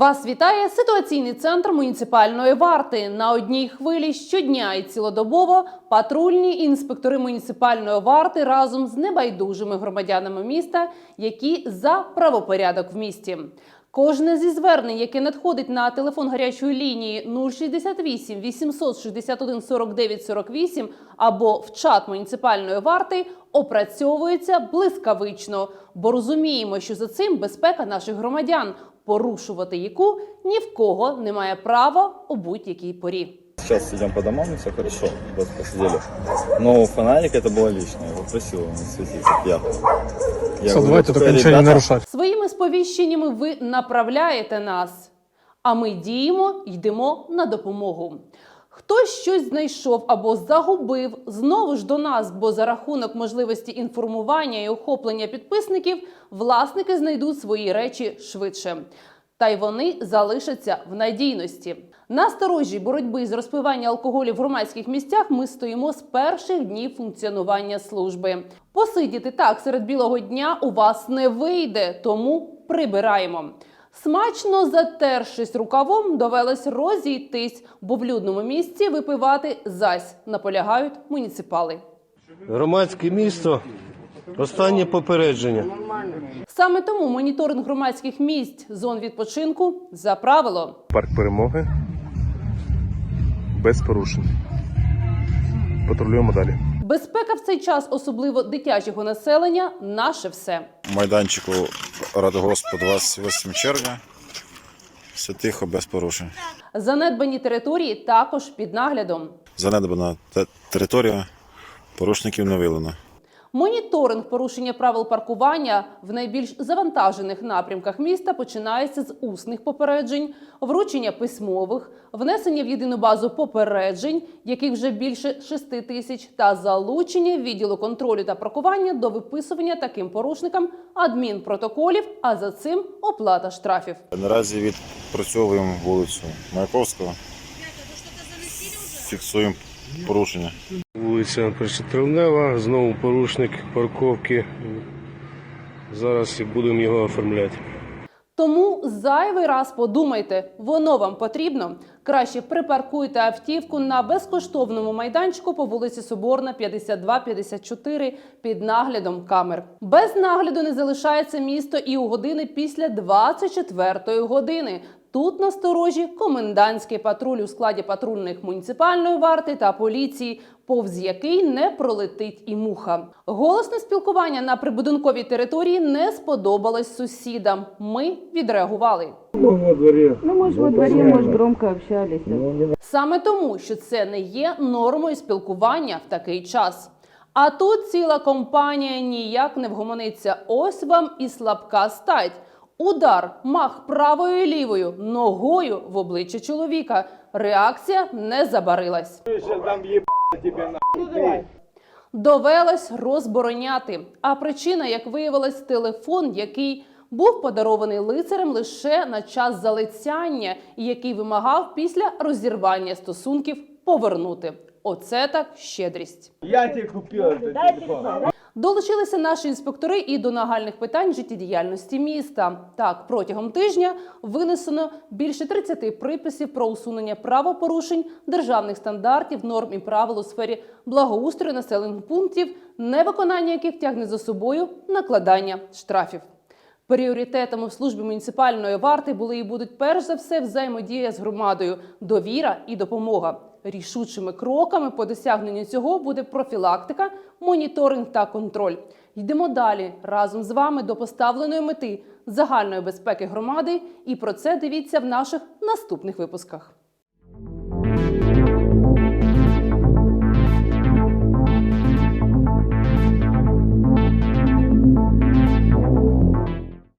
Вас вітає ситуаційний центр муніципальної варти. На одній хвилі щодня і цілодобово патрульні інспектори муніципальної варти разом з небайдужими громадянами міста, які за правопорядок в місті. Кожне зі звернень, яке надходить на телефон гарячої лінії 068 861 49 48 або в чат муніципальної варти, опрацьовується блискавично, бо розуміємо, що за цим безпека наших громадян, порушувати яку ні в кого немає права у будь-якій порі. Сейчас идем по домам, и все хорошо, вот посидели. Но фонарик это было лишнее, его не светить, как я. Я Все, давайте «Только, только не нарушати. Своїми сповіщеннями ви направляєте нас, а ми діємо, йдемо на допомогу. Хтось щось знайшов або загубив знову ж до нас, бо за рахунок можливості інформування і охоплення підписників власники знайдуть свої речі швидше. Та й вони залишаться в надійності. На сторожі боротьби з розпивання алкоголю в громадських місцях ми стоїмо з перших днів функціонування служби. Посидіти так серед білого дня у вас не вийде, тому прибираємо. Смачно затершись рукавом, довелось розійтись, бо в людному місці випивати зась наполягають муніципали. Громадське місто. Останнє попередження. Саме тому моніторинг громадських місць зон відпочинку за правило. Парк перемоги. Без порушень. Патрулюємо далі. Безпека в цей час, особливо дитячого населення, наше все. майданчику Радгоспу 28 червня. Все тихо, без порушень. Занедбані території також під наглядом. Занедбана те- територія, порушників не виявлено. Моніторинг порушення правил паркування в найбільш завантажених напрямках міста починається з усних попереджень, вручення письмових, внесення в єдину базу попереджень, яких вже більше 6 тисяч, та залучення відділу контролю та паркування до виписування таким порушникам адмінпротоколів, а за цим оплата штрафів. Наразі відпрацьовуємо вулицю Маяковського. Фіксуємо порушення. Вулиця Першотравнева, знову порушник парковки. Зараз будемо його оформляти. Тому зайвий раз подумайте, воно вам потрібно. Краще припаркуйте автівку на безкоштовному майданчику по вулиці Соборна, 52-54 під наглядом камер. Без нагляду не залишається місто і у години після 24-ї години. Тут насторожі комендантський патруль у складі патрульних муніципальної варти та поліції, повз який не пролетить і муха. Голосне спілкування на прибудинковій території не сподобалось сусідам. Ми відреагували. Ну, мы же во дворе, может, громко общались. Саме тому, що це не є нормою спілкування в такий час. А тут ціла компанія ніяк не вгомониться. Ось вам і слабка стать. Удар, мах правою і лівою, ногою в обличчя чоловіка. Реакція не забарилась. Довелось розбороняти. А причина, як виявилось, телефон, який був подарований лицарем лише на час залицяння, і який вимагав після розірвання стосунків повернути. Оце так щедрість. Я тебе купил этот телефон. Долучилися наші інспектори і до нагальних питань життєдіяльності міста. Так, протягом тижня винесено більше 30 приписів про усунення правопорушень, державних стандартів, норм і правил у сфері благоустрою населених пунктів, невиконання яких тягне за собою накладання штрафів. Пріоритетами в службі муніципальної варти були і будуть перш за все взаємодія з громадою, довіра і допомога. Рішучими кроками по досягненню цього буде профілактика, моніторинг та контроль. Йдемо далі разом з вами до поставленої мети загальної безпеки громади. І про це дивіться в наших наступних випусках.